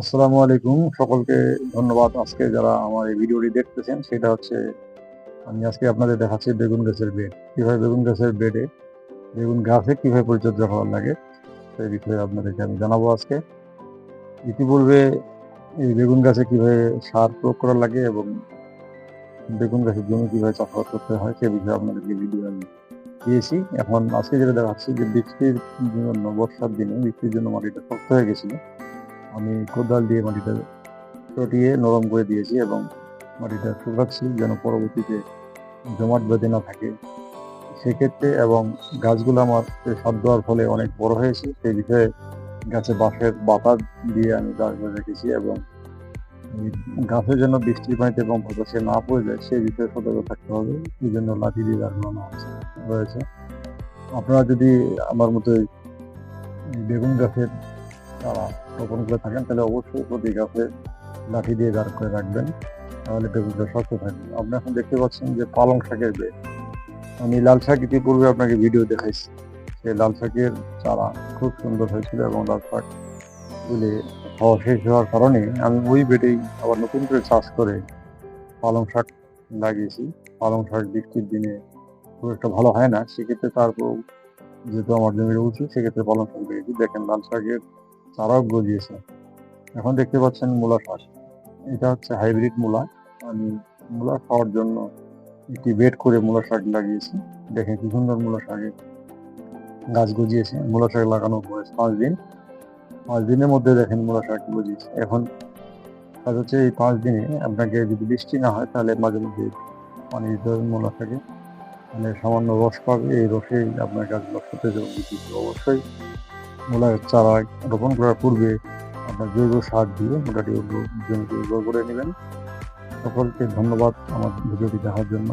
আসসালামু আলাইকুম। সকলকে ধন্যবাদ আজকে যারা আমার এই ভিডিওটি দেখতেছেন। সেটা হচ্ছে, আমি আজকে আপনাদের দেখাচ্ছি বেগুন গাছের বেড। কীভাবে বেগুন গাছের বেডে বেগুন গাছে কীভাবে পরিচর্যা করা লাগে, সেই বিষয়ে আপনাদেরকে আমি জানাব আজকে। ইতিপূর্বে এই বেগুন গাছে কীভাবে সার প্রয়োগ করা লাগে এবং বেগুন গাছের জমি কীভাবে চাষাবাদ করতে হয়, সে বিষয়ে আপনাদেরকে ভিডিও আমি দিয়েছি। এখন আজকে যেটা দেখাচ্ছি যে বৃষ্টির জন্য, বর্ষার দিনে বৃষ্টির জন্য মাটিটা শক্ত হয়ে গেছিল। আমি কোদাল দিয়ে মাটিটা চটিয়ে নরম করে দিয়েছি এবং মাটিটা শুকাচ্ছি যেন পরবর্তীতে জমাট বেঁধে না থাকে। সেক্ষেত্রে এবং গাছগুলো আমার সার দেওয়ার ফলে অনেক বড় হয়েছে, সেই বিষয়ে গাছে বাঁশের বাতা দিয়ে আমি গাছগুলো রেখেছি এবং গাছের জন্য বৃষ্টির পানিতে এবং বাতাসে না পড়ে যায়, সেই বিষয়ে সতর্ক থাকতে হবে। এই জন্য লাঠি দিয়ে আছে রয়েছে। আপনারা যদি আমার মতো বেগুন গাছের চারা রোপণ করে থাকেন, তাহলে অবশ্যই প্রতি গাছে লাঠি দিয়ে দাঁড় করে রাখবেন, তাহলে বেগুনটা শক্ত থাকবে। আপনি এখন দেখতে পাচ্ছেন যে পালং শাকের বেড আমি লাল শাক ইতিপূর্বে আপনাকে ভিডিও দেখাইছি। সেই লাল শাকের চারা খুব সুন্দর হয়েছিল এবং লাল শাক তুলে হওয়া শেষ হওয়ার কারণে আমি ওই বেডেই আবার নতুন করে চাষ করে পালং শাক লাগিয়েছি। পালং শাক বৃষ্টির দিনে খুব একটা ভালো হয় না। সেক্ষেত্রে তারপর যেহেতু আমার জমির উঁচু, সেক্ষেত্রে পালং শাক লাগিয়েছি। দেখেন লাল শাকের চারাও গজিয়েছে। এখন দেখতে পাচ্ছেন মূলা শাক এটা হচ্ছে হাইব্রিড মূলা। আমি মূলা খাওয়ার জন্য একটি বেড করে মূলা শাক লাগিয়েছি। দেখেন কি সুন্দর মূলা শাকের গাছ গজিয়েছে। মূলা শাক লাগানোর বয়স পাঁচ দিন, পাঁচ দিনের মধ্যে দেখেন মূলা শাক গজিয়েছে। এখন কাজ হচ্ছে এই পাঁচ দিনে আপনাকে যদি বৃষ্টি না হয়, তাহলে মাঝে মধ্যে পানি দিতে হবে মূলা শাকে। মানে সামান্য রস পাবে। এই রসেই আপনার গাছগুলো সতেজ অবশ্যই মূলার চারা রোপণ করার পূর্বে আপনার জৈব সার দিয়ে মোটামুটি জমিকে উর্বর করে নেবেন। সকলকে ধন্যবাদ আমার ভিডিওটি দেখার জন্য।